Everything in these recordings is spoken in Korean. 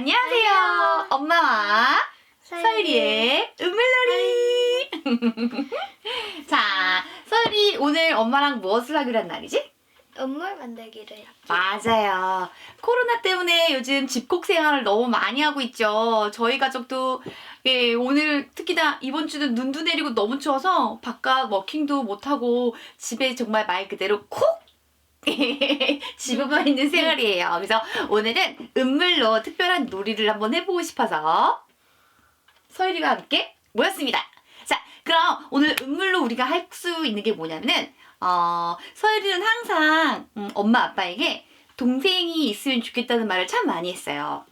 안녕하세요. 엄마와 서율이의 은물놀이. 자, 서율이 오늘 엄마랑 무엇을 하기로 한 날이지? 음물 만들기를 맞아요. 코로나 때문에 요즘 집콕 생활을 너무 많이 하고 있죠. 저희 가족도 예, 오늘 특히나 이번 주는 눈도 내리고 너무 추워서 바깥 워킹도 못하고 집에 정말 말 그대로 콕! 집에만 있는 생활이에요. 그래서 오늘은 은물로 특별한 놀이를 한번 해보고 싶어서 서율이와 함께 모였습니다. 자, 그럼 오늘 은물로 우리가 할 수 있는 게 뭐냐면은 어, 서율이는 항상 음, 엄마 아빠에게 동생이 있으면 좋겠다는 말을 참 많이 했어요.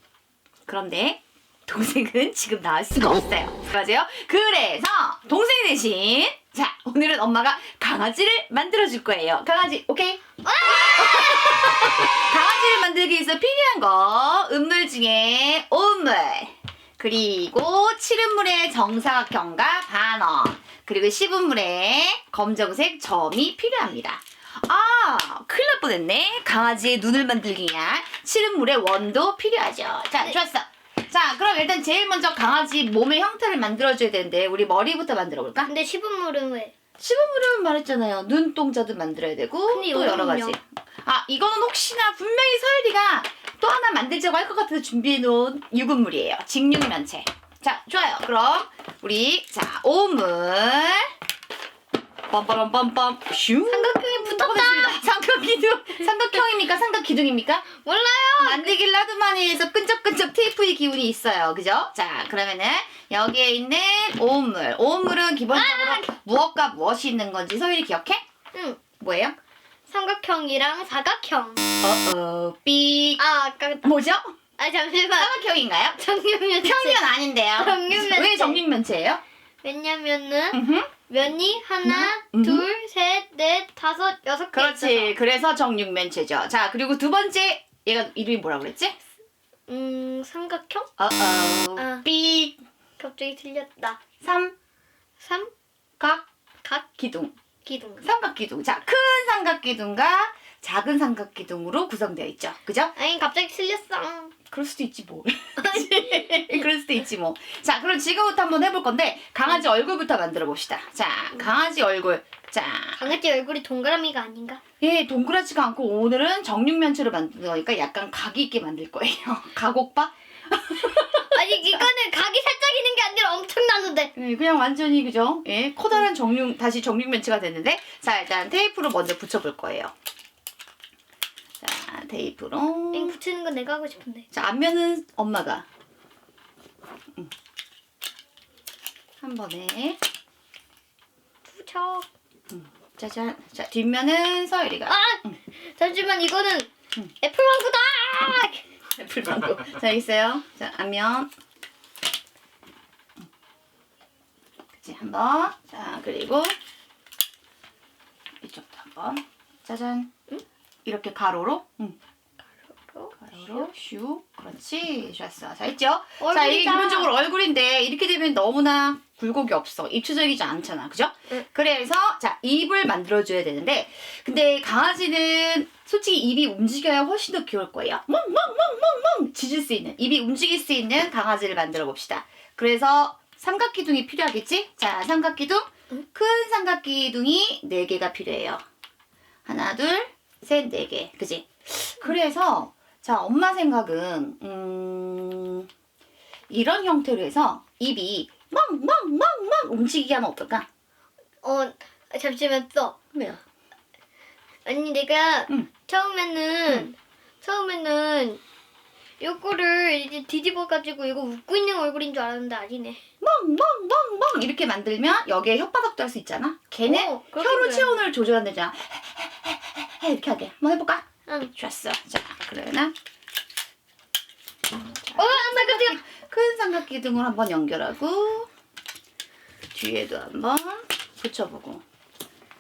그런데 동생은 지금 나올 수가 없어요. 맞아요? 그래서 동생 대신 자 오늘은 엄마가 강아지를 만들어 줄 거예요. 강아지 오케이? 강아지를 만들기 위해서 필요한 거 음물 중에 온물 그리고 칠음물의 정사각형과 반원 그리고 씹은 물에 검정색 점이 필요합니다. 아, 큰일 날 뻔했네. 강아지의 눈을 만들기 위한 칠음물의 원도 필요하죠. 자, 네. 좋았어. 자, 그럼 일단 제일 먼저 강아지 몸의 형태를 만들어줘야 되는데 우리 머리부터 만들어 볼까? 근데 씹은물은 왜? 씹은물은 말했잖아요. 눈동자도 만들어야 되고 근데 또 여러 가지. 이거는요? 아, 이거는 혹시나 분명히 서율이가 또 하나 만들자고 할 것 같아서 준비해 놓은 유분물이에요. 직육면체. 자, 좋아요. 그럼 우리 자, 오물 빰빠람 빰빰 슝 삼각형이 붙었다. 됐습니다. 삼각 기둥 삼각형입니까? 삼각 기둥입니까? 몰라요. 만들기를 하도 많이 해서 끈적끈적 테이프의 기운이 있어요. 그죠? 자, 그러면은 여기에 있는 오물. 오물은 기본적으로 무엇과 무엇이 있는 건지 서율이 기억해? 응. 뭐예요? 삼각형이랑 사각형. 어어 삐 아 아까 뭐죠? 아 잠시만. 삼각형인가요? 정육면체. 평면 아닌데요. 정육면체. 왜 정육면체예요? 왜냐면은 음흠. 면이 하나, 음. 둘, 셋, 넷, 다섯, 여섯 개 그렇지. 있어서. 그래서 정육면체죠. 자, 그리고 두 번째 얘가 이름이 뭐라고 그랬지? 음 삼각형? 어어 아. 삐 갑자기 틀렸다. 삼각 삼각 기둥. 기둥. 삼각기둥. 자, 큰 삼각기둥과 작은 삼각기둥으로 구성되어 있죠. 그죠? 아니 갑자기 틀렸어. 그럴 수도 있지 뭐. 그럴 수도 있지 뭐. 자, 그럼 지금부터 한번 해볼 건데 강아지 얼굴부터 만들어 봅시다. 자, 강아지 얼굴. 자, 강아지 얼굴이 동그라미가 아닌가? 예, 동그랗지가 않고 오늘은 정육면체로 만든 거니까 약간 각이 있게 만들 거예요. 각오빠? 아니 이거는 각이 살짝 있는 게 아니라 엄청나는데. 예, 그냥 완전히 그죠? 예, 커다란 정육 다시 정육면체가 됐는데 자, 일단 테이프로 먼저 붙여볼 거예요. 자, 테이프로. 땡 붙이는 건 내가 하고 싶은데. 자, 앞면은 엄마가. 음. 한 번에. 붙여. 짜잔. 자, 뒷면은 서율이가. 아 잠시만 이거는 음. 애플망고다. 애플망고. 자, 있어요. 자, 앞면. 그치, 한 번. 자, 그리고. 이쪽도 한 번. 짜잔. 응? 이렇게 가로로. 응. 가로로. 슉 그렇지 좋았어 자 있죠 자. 이게 기본적으로 얼굴인데 이렇게 되면 너무나 굴곡이 없어 입체적이지 않잖아 그죠 응. 그래서 자 입을 만들어 줘야 되는데 근데 강아지는 솔직히 입이 움직여야 훨씬 더 귀여울 거예요 멍멍멍멍멍 짖을 수 있는 입이 움직일 수 있는 강아지를 만들어 봅시다 그래서 삼각기둥이 필요하겠지 자 삼각기둥 응. 큰 삼각기둥이 네 개가 필요해요 하나 둘 셋네 개 그지 그래서 자 엄마 생각은 음 이런 형태로 해서 입이 멍멍멍멍 움직이게 하면 어떨까? 어 잠시만 써. 왜요? 아니 내가 응. 처음에는 처음에는 요거를 이제 뒤집어 가지고 이거 웃고 있는 얼굴인 줄 알았는데 아니네. 멍멍멍멍 이렇게 만들면 여기에 혓바닥도 할 수 있잖아. 걔는 어, 그렇게 혀로. 체온을 조절한다잖아. 이렇게 하게. 한번 해볼까? 응. 좋았어. 자 그러면 어 잠깐 큰 삼각기둥을 한번 연결하고 뒤에도 한번 붙여보고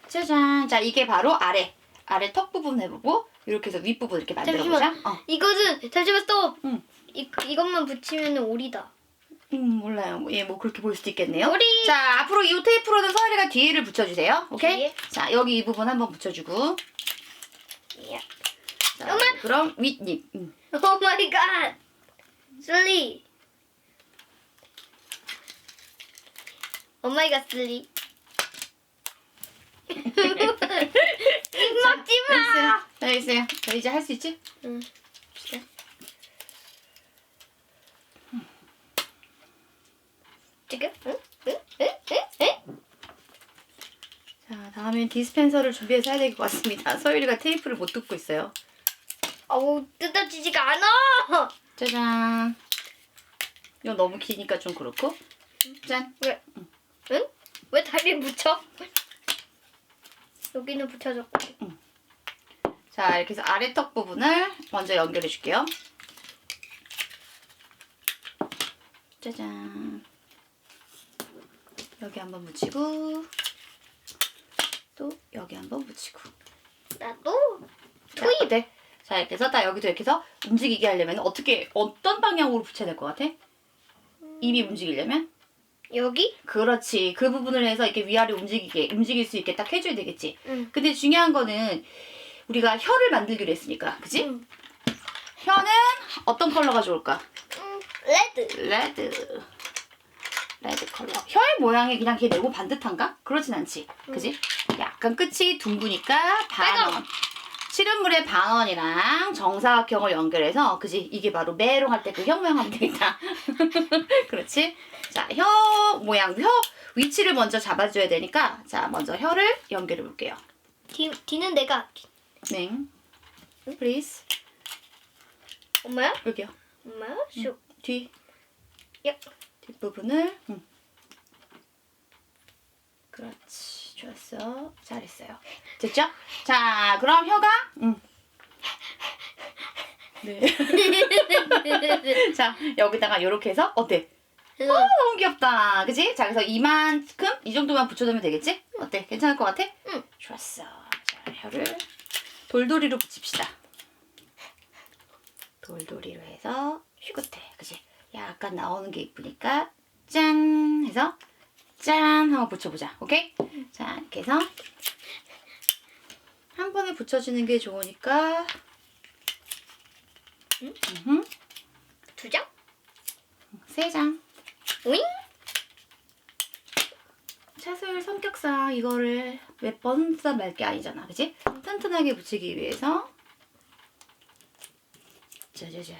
짜잔 자 이게 바로 아래 아래 턱 부분 해보고 이렇게 해서 윗부분 이렇게 만들어보자 잠시만. 어. 이것은 잠시만 또 응. 이, 이것만 붙이면 오리다. 음 몰라요 예 뭐 그렇게 볼 수도 있겠네요 오리. 자 앞으로 이 테이프로는 서열이가 뒤에를 붙여주세요 오케이 뒤에? 자 여기 이 부분 한번 붙여주고 야. 자, 그럼 윗입 음. 오 마이 갓. 슬리. 오마이갓 슬리. 입 막지 마. 자, 있어요. 자, 이제 할 수 있지? 응. 지금? 응? 응? 응? 응? 응? 자, 다음엔 디스펜서를 준비해서 해야 될 것 같습니다. 서유리가 테이프를 못 뜯고 있어요. 어우 뜯어지지가 않아. 짜잔. 이거 너무 기니까 좀 그렇고. 짠. 왜? 응? 왜 다리에 붙여? 여기는 붙여줬고. 자, 이렇게 해서 아래 턱 부분을 먼저 연결해 줄게요. 짜잔. 여기 한번 붙이고, 또 여기 한번 붙이고. 나도 자, 어때? 자, 이렇게 해서 딱 여기도 이렇게 해서 움직이게 하려면 어떻게, 어떤 방향으로 붙여야 될 것 같아? 입이 움직이려면? 여기? 그렇지. 그 부분을 해서 이렇게 위아래 움직이게, 움직일 수 있게 딱 해줘야 되겠지. 응. 근데 중요한 거는 우리가 혀를 만들기로 했으니까. 그지? 응. 혀는 어떤 컬러가 좋을까? 응. 레드. 레드. 레드 컬러. 혀의 모양이 그냥 걔 네모 반듯한가? 그렇진 않지. 그지? 약간 끝이 둥그니까 반원. 시름물의 반원이랑 정사각형을 연결해서 그지? 이게 바로 메롱 할 때그혀 모양 하면 되겠다. 그렇지? 자, 혀 모양, 혀 위치를 먼저 잡아줘야 되니까 자, 먼저 혀를 연결해 볼게요. 뒤 뒤는 내가. 할게. 네. please. 엄마야? 여기요. 엄마야? 슉. 뒤. 야. 뒷부분을 응. 그렇지 좋았어 잘했어요 됐죠? 자 그럼 혀가 응. 네. 자 여기다가 이렇게 해서 어때? 응. 너무 귀엽다 그지? 자 그래서 이만큼 이 정도만 붙여두면 되겠지? 어때? 괜찮을 것 같아? 응. 좋았어 자 혀를 돌돌이로 붙입시다 돌돌이로 해서 끝에 그지? 약간 나오는 게 이쁘니까 짠 해서 짠 한번 붙여보자 오케이? 자 이렇게 해서 한 번에 붙여주는 게 좋으니까 응? 음흠, 두 장? 세 장. 오잉? 차술 성격상 이거를 몇 번 쓰다 말 게 아니잖아 그지? 튼튼하게 붙이기 위해서 짜자잔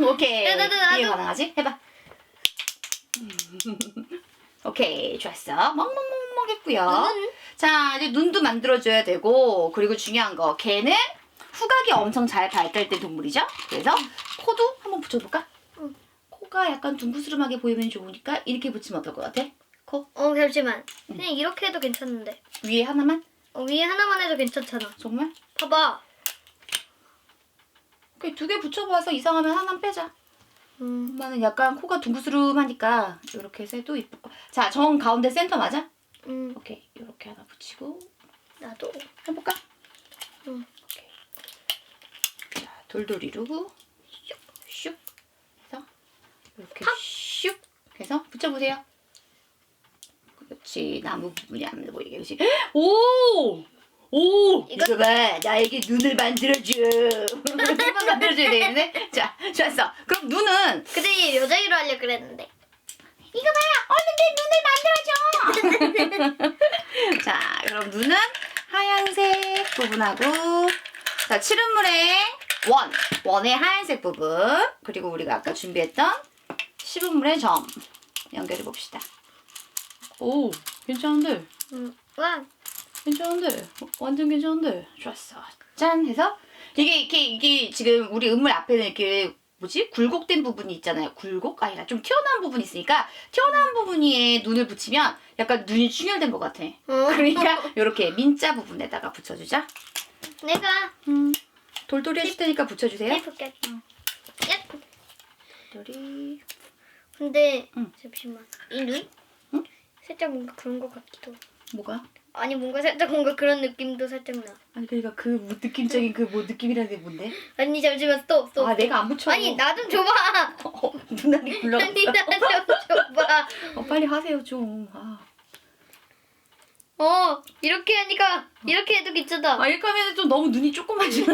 오케이. 이해 가능하지? 해봐 오케이 좋았어 멍멍멍멍 했고요 눈은? 자 이제 눈도 만들어줘야 되고 그리고 중요한 거 걔는 후각이 엄청 잘 발달된 동물이죠 그래서 코도 한번 붙여볼까? 응. 코가 약간 둥그스름하게 보이면 좋으니까 이렇게 붙이면 어떨 것 같아? 코 어 잠시만. 그냥 이렇게 해도 괜찮은데. 위에 하나만? 어, 위에 하나만 해도 괜찮잖아. 정말? 봐봐. 그두개 붙여봐서 이상하면 하나만 빼자 음. 엄마는 약간 코가 둥그스름하니까 이렇게 해도 이쁠 거. 자, 정 가운데 센터 맞아? 음. 오케이, 이렇게 하나 붙이고 나도. 해볼까? 응. 오케이. 자, 돌돌이로 슉, 슉 해서 이렇게 탁! 슉 해서 붙여보세요. 그렇지, 나무 부분이 안 보이게 그렇지. 오, 오, 이거- 봐, 나에게 눈을 만들어줘. 눈만 만들어줘야 되겠네. 자, 좋았어. 그럼 눈은 근데 얘 여자애로 하려 그랬는데. 이거 봐! 얼른 내 눈을 만들어줘! 자, 그럼 눈은 하얀색 부분하고, 자, 칠흑물의 원, 원의 하얀색 부분, 그리고 우리가 아까 준비했던 시분물의 점 연결해 봅시다. 오, 괜찮은데? 음. 와. 괜찮은데? 어, 완전 괜찮은데? 좋았어. 짠! 해서, 이게, 이게, 이게 지금 우리 은물 앞에는 이렇게 뭐지? 굴곡된 부분이 있잖아요. 굴곡? 아니라 좀 튀어나온 부분이 있으니까 튀어나온 부분에 눈을 붙이면 약간 눈이 충혈된 것 같아. 어. 그러니까 이렇게 민자 부분에다가 붙여주자. 내가 음, 돌돌이 해줄 테니까 붙여주세요. 야. 돌돌이. 근데 응. 잠시만. 이 눈? 응? 살짝 뭔가 그런 것 같기도. 뭐가? 아니 뭔가 살짝 뭔가 그런 느낌도 살짝 나. 아니 그러니까 그 뭐 느낌적인 그 뭐 느낌이라는 게 뭔데? 아니 잠시만 스톱 스톱. 아 내가 안 붙여. 아니 나 좀 줘봐. 어, 눈알이 굴러갔어. 아니 나 좀 줘봐. 어, 빨리 하세요 좀. 아, 어 이렇게 하니까 이렇게 해도 괜찮아. 아 이렇게 하면 좀 너무 눈이 조그마지.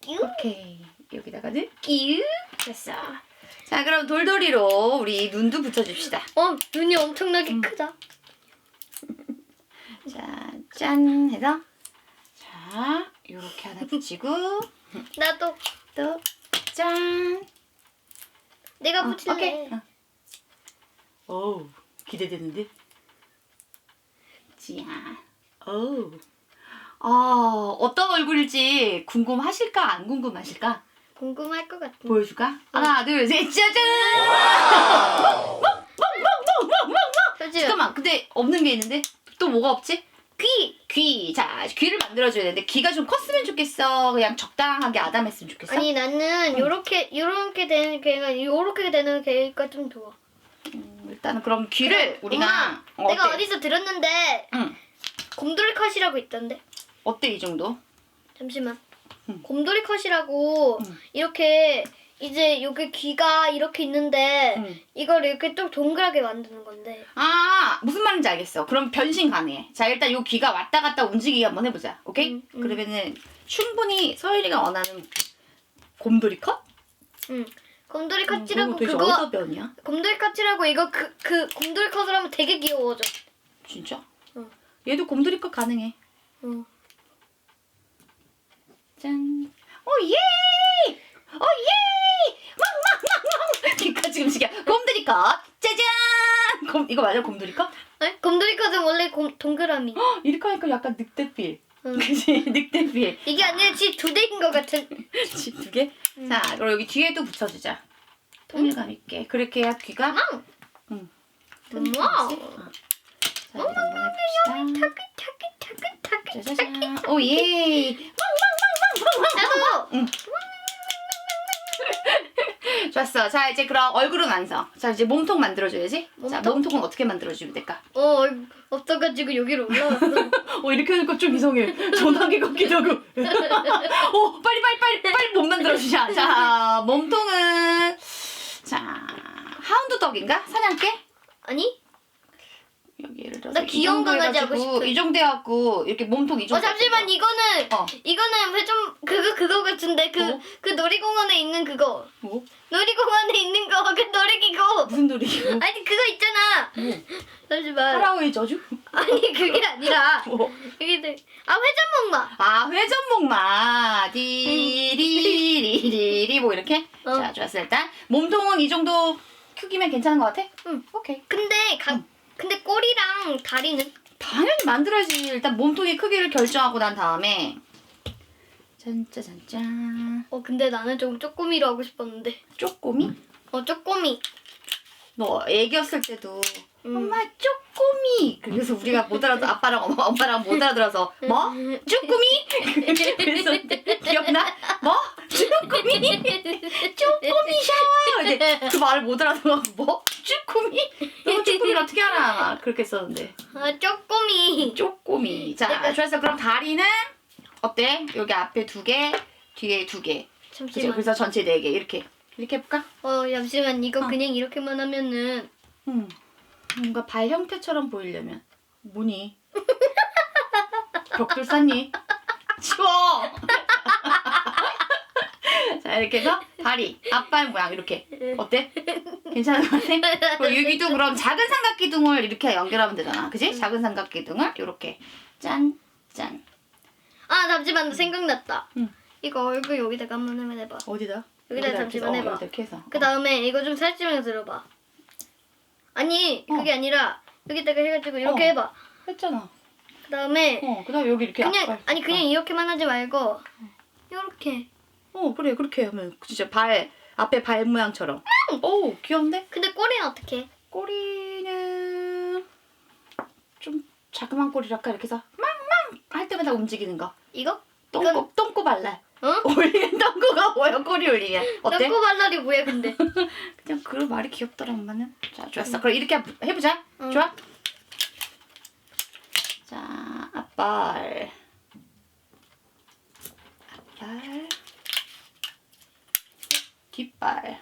끼우. 오케이. 여기다가는 끼우. 됐어. 자, 그럼 돌돌이로 우리 눈도 붙여줍시다. 어 눈이 엄청나게 음. 크다. 자, 짠 해서 자, 요렇게 하나 붙이고 나도 또 짠. 내가 어, 붙일래. 오케이. 어. 어우, 기대되는데? 자, 어우. 아, 어떤 얼굴일지 궁금하실까? 안 궁금하실까? 궁금할 것 같은. 보여줄까? 하나, 둘, 셋, 짜잔! 솔직히 잠깐만, 근데 없는 게 있는데? 또 뭐가 없지? 귀. 귀. 자, 귀를 만들어줘야 되는데, 귀가 좀 컸으면 좋겠어. 그냥 적당하게 아담했으면 좋겠어. 아니 나는 요렇게 요렇게 되는 개가 요렇게 되는 개가 좀 좋아. 음, 일단은 그럼 귀를 우리가. 엄마, 어, 내가 어때? 어디서 들었는데 응. 곰돌이 컷이라고 있던데. 어때, 이 정도? 잠시만. 응. 곰돌이 컷이라고 응. 이렇게 이제 여기 귀가 이렇게 있는데 응. 이걸 이렇게 좀 동그랗게 만드는 건데. 아, 무슨 말인지 알겠어. 그럼 변신 가능해. 자, 일단 요 귀가 왔다 갔다 움직이게 한번 해보자. 오케이? 음, 음. 그러면은 충분히 서율이가 원하는 곰돌이 컷? 응. 곰돌이 음, 컷이라고 그거 도대체 그거 어디서 배웠냐? 곰돌이 컷이라고 이거 그 그 곰돌이 컷을 하면 되게 귀여워져. 진짜? 응. 얘도 곰돌이 컷 가능해. 응. 짠. 오 예! 오 예! 왕왕왕왕! 귀까지 움직여. 곰돌이 컷. 짜잔! 곰 이거 맞아 곰돌이 컷? 아니, 곰돌이 컷은 원래 곰, 동그라미. 헉, 이렇게 하니까 약간 늑대필. 응. 그지? 늑대필. 이게 아니라 지두 대인 것 같은. 집두 개? 음. 자, 그럼 여기 뒤에도 붙여주자. 통일감 있게. 그렇게 해야 귀가 음. 응. 와우. 어. 자, 이거 한번 해봅시다. 짜자잔. 오 예. 나도. 좋았어. 자, 이제 그럼 얼굴은 완성. 자, 이제 몸통 만들어줘야지. 자, 몸통? 몸통은 어떻게 만들어주면 될까? 어 없어가지고 여기로 올라왔어. 어, 이렇게 하니까 좀 이상해. 전화기 같기도 하고. 어, 빨리, 빨리, 빨리, 빨리 몸 만들어주자. 자, 몸통은. 자, 하운드 덕인가? 사냥개? 아니? 여기 예를 들어서 나이 귀여운 강아지 하고 싶어. 이 정도 해갖고 이렇게 몸통 이 정도. 어 잠시만 이거는 어. 이거는 회좀 그거 그거 같은데 그 뭐? 그 놀이공원에 있는 그거 뭐? 놀이공원에 있는 거 그 놀이기구 무슨 놀이기구? 아니 그거 있잖아 뭐? 잠시만 파라오의 저주? 아니 그게 아니라 뭐? 이게 돼. 아 회전목마 아 회전목마 디리리리리 뭐 이렇게 어. 자 좋았어 일단 몸통은 이 정도 크기면 괜찮은 것 같아? 응. 오케이 근데 가, 근데 꼬리랑 다리는? 당연히 만들어야지. 일단 몸통의 크기를 결정하고 난 다음에. 짠짜잔짠. 어 근데 나는 좀 쪼꼬미로 하고 싶었는데. 쪼꼬미? 어 쪼꼬미. 너 애기였을 때도 음. 엄마 쪼꼬미 그래서 우리가 못 알아도 아빠랑 엄마, 엄마랑 못 알아들어서 뭐? 쪼꼬미? 그래서 기억나? 뭐? 쪼꼬미? 쪼꼬미 샤워 근데 그 말을 못 알아들어 뭐? 쪼꼬미? 너 쪼꼬미를 어떻게 알아? 막 그렇게 썼는데 아 쪼꼬미 쪼꼬미 자 좋았어 그럼 다리는 어때? 여기 앞에 두 개 뒤에 두개 그죠? 잠시만 그래서 전체 네 개 이렇게 이렇게 해볼까? 어 잠시만 이거 어. 그냥 이렇게만 하면은 음 뭔가 발 형태처럼 보이려면 뭐니? 벽돌 쌌니? 치워! 자 이렇게 해서 다리 앞발 모양 이렇게 어때? 괜찮은 것 같아? 그리고 여기도 그럼 작은 삼각기둥을 이렇게 연결하면 되잖아 그지? 작은 삼각기둥을 이렇게 짠 짠. 아 잠시만 나 생각났다 응. 이거 얼굴 여기다가 한번 해봐 어디다? 여기다 잠시만 해봐. 어, 여기다 이렇게 해서 그 다음에 이거 좀 살찌면서 들어봐. 아니 어. 그게 아니라 여기다가 해가지고 이렇게 어. 해봐. 했잖아 그 다음에 어 그다음에 여기 이렇게 그냥 앞발. 아니 그냥 이렇게만 하지 말고 이렇게. 어 그래 그렇게 하면 진짜 발 앞에 발 모양처럼 오 귀여운데? 근데 꼬리는 어떻게? 해? 꼬리는 좀 자그만 꼬리랄까 이렇게 해서 망망 할 때마다 움직이는 거 이거? 똥꼬 똥꼬 발랄 어? 올리는 똥꼬가 뭐야 꼬리 올리면 어때? 똥꼬 발랄이 뭐야 근데? 그냥 그 말이 귀엽더라 엄마는 자 좋았어 그럼 이렇게 해- 해보자 응. 좋아? 자 앞발 앞발 뒷발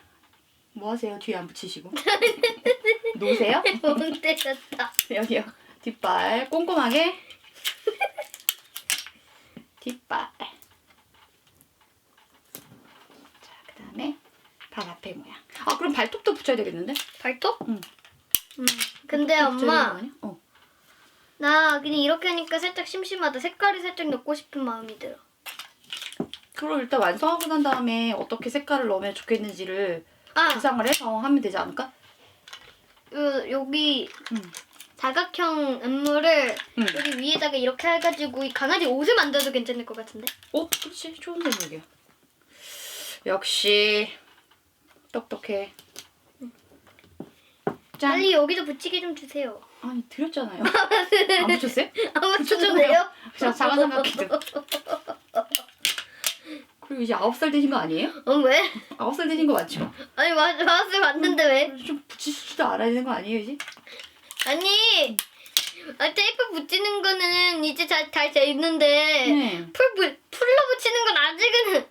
뭐 하세요 뒤에 안 붙이시고 놓으세요? 뭔데 같다. 여기요. 뒷발 꼼꼼하게. 뒷발. 발 앞에 모양. 아 그럼 발톱도 붙여야 되겠는데? 발톱? 응. 음. 근데 발톱도 붙여야 되는 거 엄마 아니야? 어. 나 그냥 이렇게 하니까 살짝 심심하다. 색깔이 살짝 넣고 싶은 마음이 들어. 그걸 일단 완성하고 난 다음에 어떻게 색깔을 넣으면 좋겠는지를 아, 구상을 해서 하면 되지 않을까? 요, 여기 응. 사각형 음물을 응. 여기 위에다가 이렇게 해가지고 이 강아지 옷을 만들어도 괜찮을 것 같은데? 어, 그렇지. 좋은 생각이야. 역시 똑똑해. 짠. 빨리 여기도 붙이게 좀 주세요. 아니 드렸잖아요. 안 붙였어요? 아, 붙였잖아요. 자, 작은 삼각기도. 그리고 이제 아홉 살 되신 거 아니에요? 어, 왜? 아홉 살 되신 거 맞죠? 아니, 맞, 맞을 맞는데 왜? 좀 붙이지도 않아야 되는 거 아니에요 이제? 아니, 아, 테이프 붙이는 거는 이제 잘, 잘 있는데, 네. 풀, 부- 풀로 붙이는 건 아직은,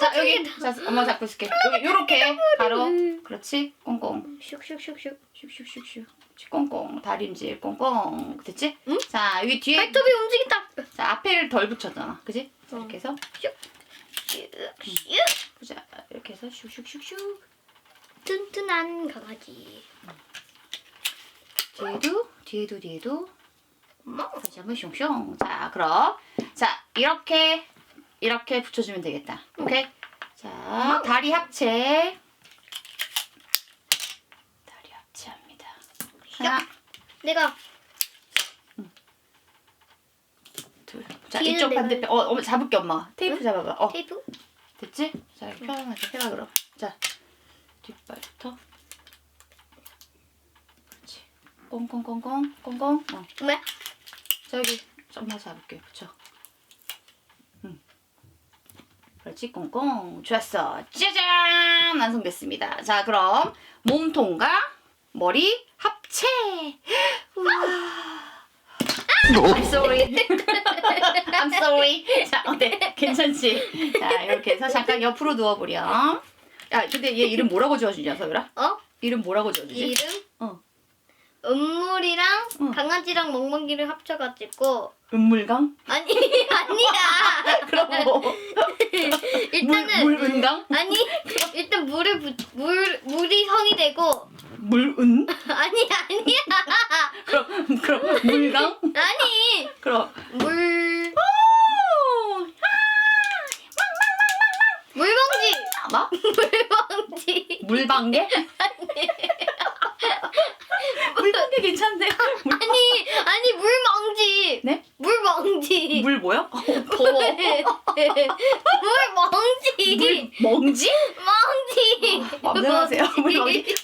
자 여기 자 엄마 잡고 있을게. 여기 요렇게 바로 그렇지 꽁꽁 슉슉슉슉. 슉슉슉슉 꽁꽁 다림질 꽁꽁 됐지? 응? 자 여기 뒤에 발톱이 움직인다. 자 앞에를 덜 붙였잖아, 그지? 어. 이렇게 해서 슉, 슉. 보자 이렇게 해서 슉슉슉슉 튼튼한 강아지. 뒤에도 뒤에도 뒤에도. 다시 한번 슝슝 자 그럼 자 이렇게 이렇게 붙여주면 되겠다. 오케이? 자 다리 합체. 다리 합체합니다. 하나. 내가. 둘 자 뒤에는 이쪽 내가 반대편. 어 엄마 잡을게 엄마. 테이프 잡아봐. 어. 테이프? 됐지? 자 이렇게 편하게 해봐 그럼. 자 뒷발부터. 그렇지. 꽁꽁꽁꽁 꽁꽁. 어. 왜? 저기 좀만 잡을게. 붙여 응 그렇지 꽁꽁 좋았어. 짜잔! 완성됐습니다. 자 그럼 몸통과 머리 합체! I'm sorry. I'm sorry. 자 어때? 괜찮지? 자 이렇게 해서 잠깐 옆으로 누워버려 야 근데 얘 이름 뭐라고 지어주냐 서유라? 어? 이름 뭐라고 지어주지? 이름? 어. 음물이랑 응. 강아지랑 멍멍이를 합쳐가지고 은물강? 아니 아니야. 그럼 뭐 일단은 물, 물 은강? 아니 일단 물을 부, 물 물이 성이 되고 물 은? 아니 아니야. 그럼 그럼 물강? 아니. 그럼 물. 오! 물멍지. 뭐? 물방개? 물방개 괜찮네. 물, 아니 아니 물멍지 네? 물멍지 물 뭐요? 더워. 물 멍지 물 멍지? 멍지 맘대로 하세요. 물 멍지.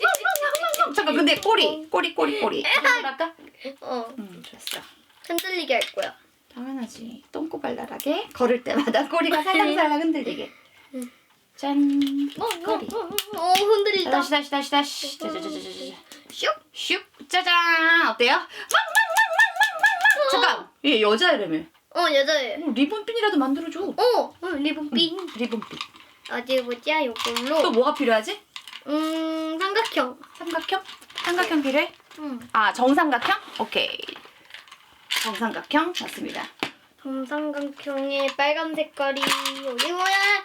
잠깐 근데 꼬리 꼬리 꼬리 꼬리. 이걸 할까? 어 음 좋았어. 흔들리게 할 거야 당연하지. 똥꼬발랄하게 걸을 때마다 꼬리가 살랑살랑 흔들리게. 짠. 꼬리. 어 흔들린다 다시 다시 다시 다시. 짜자자자자자. 슉 슉 짜잔 어때요? 망망망망망망망 잠깐 얘 여자이라며 어 여자애 어, 리본핀이라도 만들어줘 어 어, 리본핀 리본핀 어디 보자 또 요걸로. 뭐가 필요하지? 음 삼각형. 삼각형? 삼각형 필요해? 음 아 정삼각형? 오케이. 정삼각형? 맞습니다. 정삼각형의 빨간 색깔이 여기 뭐야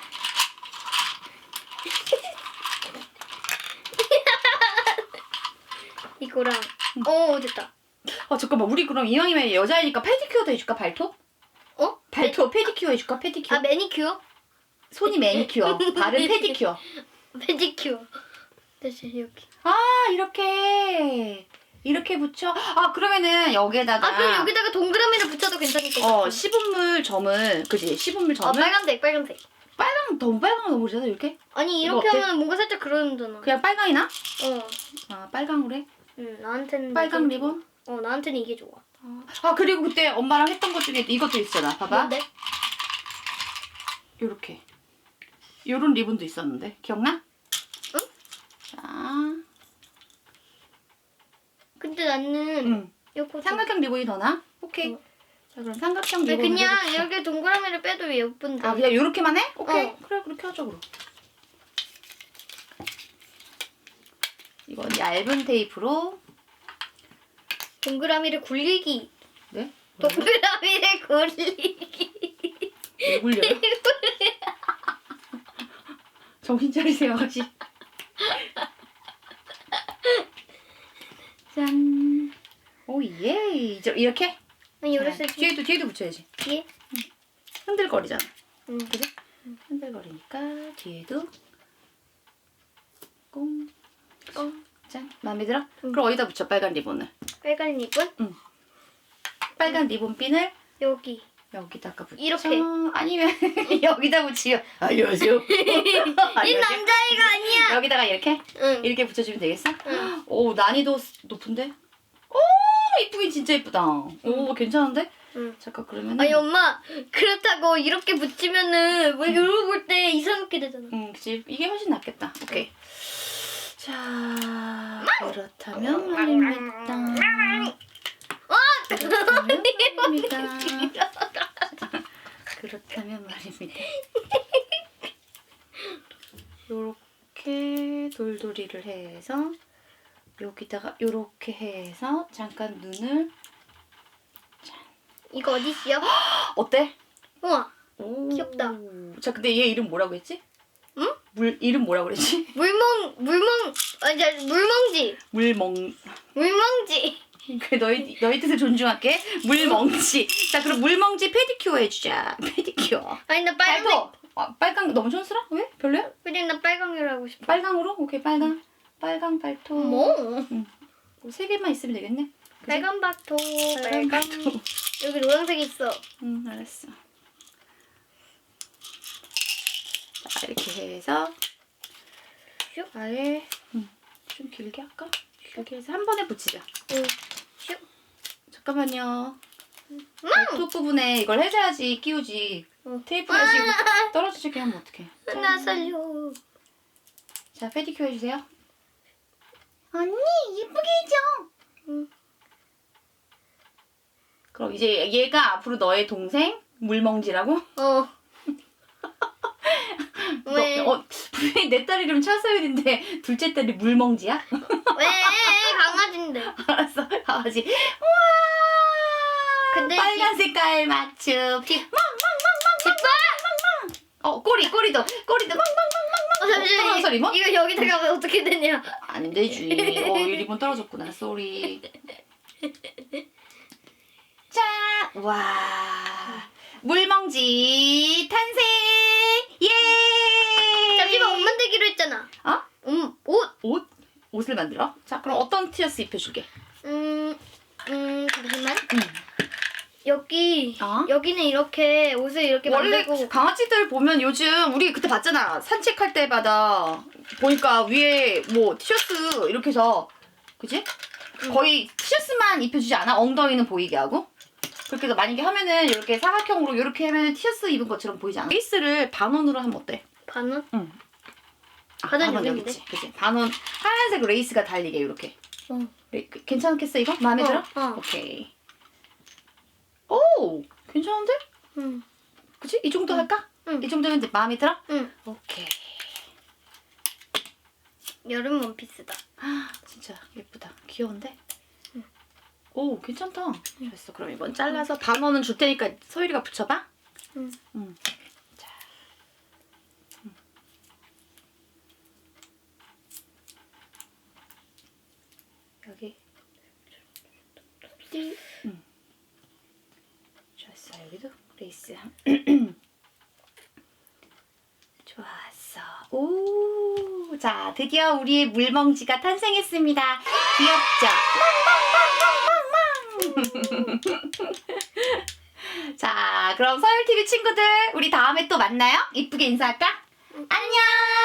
이거랑. 어 됐다. 어 잠깐만. 우리 그럼 이왕이면 여자이니까 페디큐어도 해줄까? 발톱? 어? 발톱 페디큐어 해줄까? 페디큐어? 아 매니큐어? 손이 매니큐어. 발은 페디큐어. 페디큐어. 대신 여기 아 이렇게. 이렇게 붙여? 아 그러면은 여기에다가 아 그럼 여기다가 동그라미를 붙여도 괜찮을 것 같아 어 시분물 점을 그지? 시분물 어 점을? 빨간색 빨간색. 빨강 너무 빨강 너무 그러잖아 이렇게? 아니 이거 이렇게 어때? 하면 뭔가 살짝 그러는잖아. 그냥 빨강이 나? 어. 아 빨강으로 해 응, 나한테는 빨강 이게 리본? 좋아. 어 나한테는 이게 좋아. 아 그리고 그때 엄마랑 했던 것 중에 이것도 있잖아 봐봐. 뭔데? 요렇게 요런 리본도 있었는데 기억나? 응? 자 근데 나는 응. 요거 삼각형 리본이 더 나아? 오케이 어. 자 그럼 삼각형 왜 리본 그냥 이렇게 동그라미를 빼도 예쁜데 아 그냥 요렇게만 해? 오케이 어. 그래 그렇게 하자 그럼 이건 얇은 테이프로 동그라미를 굴리기 네? 동그라미를 굴리기 왜 굴려요? 정신 차리세요, 아가씨. 짠. 오, 예. 이제 이렇게? 아니 자, 어렸을 때 뒤에도, 뒤에도 붙여야지. 뒤에. 흔들거리잖아. 응. 그지? 흔들거리니까 뒤에도 꽁, 꽁. 짠. 마음에 들어? 응. 그럼 어디다 붙여, 빨간 리본을? 빨간 리본 빨간 리본핀을 여기. 여기다가 붙여. 이렇게. 아니면 여기다 붙이요. 안녕하세요. 이 남자애가 아니야. 여기다가 이렇게? 응. 이렇게 붙여주면 되겠어? 응. 오, 난이도 높은데? 오, 이쁘긴 진짜 이쁘다. 오, 괜찮은데? 응. 잠깐, 그러면. 아니 엄마 그렇다고 이렇게 붙이면은 뭐 이러고 볼 때 이상하게 되잖아. 응, 그치. 이게 훨씬 낫겠다. 오케이. 자, 그렇다면 말입니다. 어! 그렇다면 말입니다. 그렇다면 말입니다. 요렇게 돌돌이를 해서 여기다가 요렇게 해서 잠깐 눈을 이거 어디 있어? 어때? 우와 오. 귀엽다. 자, 근데 얘 이름 뭐라고 했지? 응? 물 이름 뭐라고 그랬지? 물멍 물멍 아니 저 물멍지 물멍. 물멍지. 그 너희 너희 뜻을 존중할게. 물멍지. 자, 그럼 물멍지 페디큐어 해주자. 페디큐어. 아니 나 빨강. 발톱. 아, 빨강 너무 촌스러? 왜? 별로야? 그래 나 빨강이로 하고 싶어. 빨강으로? 오케이 빨강. 빨강 발톱. 뭐? 세 개만 있으면 되겠네. 빨간 발톱. 빨강 빨강. 발톱. 여기 노란색 있어. 응, 알았어. 자, 이렇게 해서 슉. 아예 음, 좀 길게 할까? 길게 해서 한 번에 붙이자. 응. 슉. 잠깐만요. 발톱 부분에 이걸 해줘야지 끼우지. 응. 테이프 가지고 떨어지게 하면 어떡해. 나 살려. 자, 페디큐어 해주세요. 언니, 예쁘게 해줘. 응. 그럼 이제 얘가 앞으로 너의 동생 물멍지라고? 어. 너, 왜? 어, 분명히 내 딸 이름 차서율인데 둘째 딸이 물멍지야? 왜? 강아지인데. 알았어, 강아지. 우와! 근데 빨간 색깔 맞춤. 집사. 어, 꼬리, 꼬리도, 꼬리도 망망망망망. 어, 잠시만. 떨어졌어, 이거, 리본? 이거 여기다가 하면 어떻게 되냐? 안 되지. 어, 이 리본 떨어졌구나. 쏘리. 자, 와. 물멍지 탄생! 예! 잠시만 옷 만들기로 했잖아. 어? 음, 옷. 옷? 옷을 만들어? 자, 그럼 어떤 티어스 입혀줄게? 음, 음, 잠시만. 응. 여기, 어? 여기는 이렇게 옷을 이렇게 원래 만들고. 강아지들 보면 요즘 우리 그때 봤잖아. 산책할 때마다 보니까 위에 뭐 티셔츠 이렇게 해서 그지? 응. 거의 티셔츠만 입혀주지 않아? 엉덩이는 보이게 하고? 그렇게 해서 만약에 하면은 이렇게 사각형으로 이렇게 하면 티셔츠 입은 것처럼 보이지 않아? 페이스를 반원으로 하면 어때? 반은? 응. 아, 반원 반원 여기 여기 있지. 그지? 반원 하얀색 레이스가 달리게 이렇게. 어. 레- 괜찮겠어 이거? 마음에 어, 들어? 어. 오케이. 오, 괜찮은데? 응, 그치? 이 정도 할까? 응. 이 정도면 이제 마음에 들어? 응. 오케이. 여름 원피스다. 아, 진짜 예쁘다. 귀여운데? 오, 괜찮다. 됐어. 그럼 이번 잘라서 반원은 줄 테니까 서유리가 붙여봐. 응. 응. 자. 응. 여기. 응. 좋았어. 여기도 레이스. 좋았어. 오, 자, 드디어 우리의 물멍지가 탄생했습니다. 귀엽죠? 자, 그럼 서울TV 친구들, 우리 다음에 또 만나요? 이쁘게 인사할까? 안녕!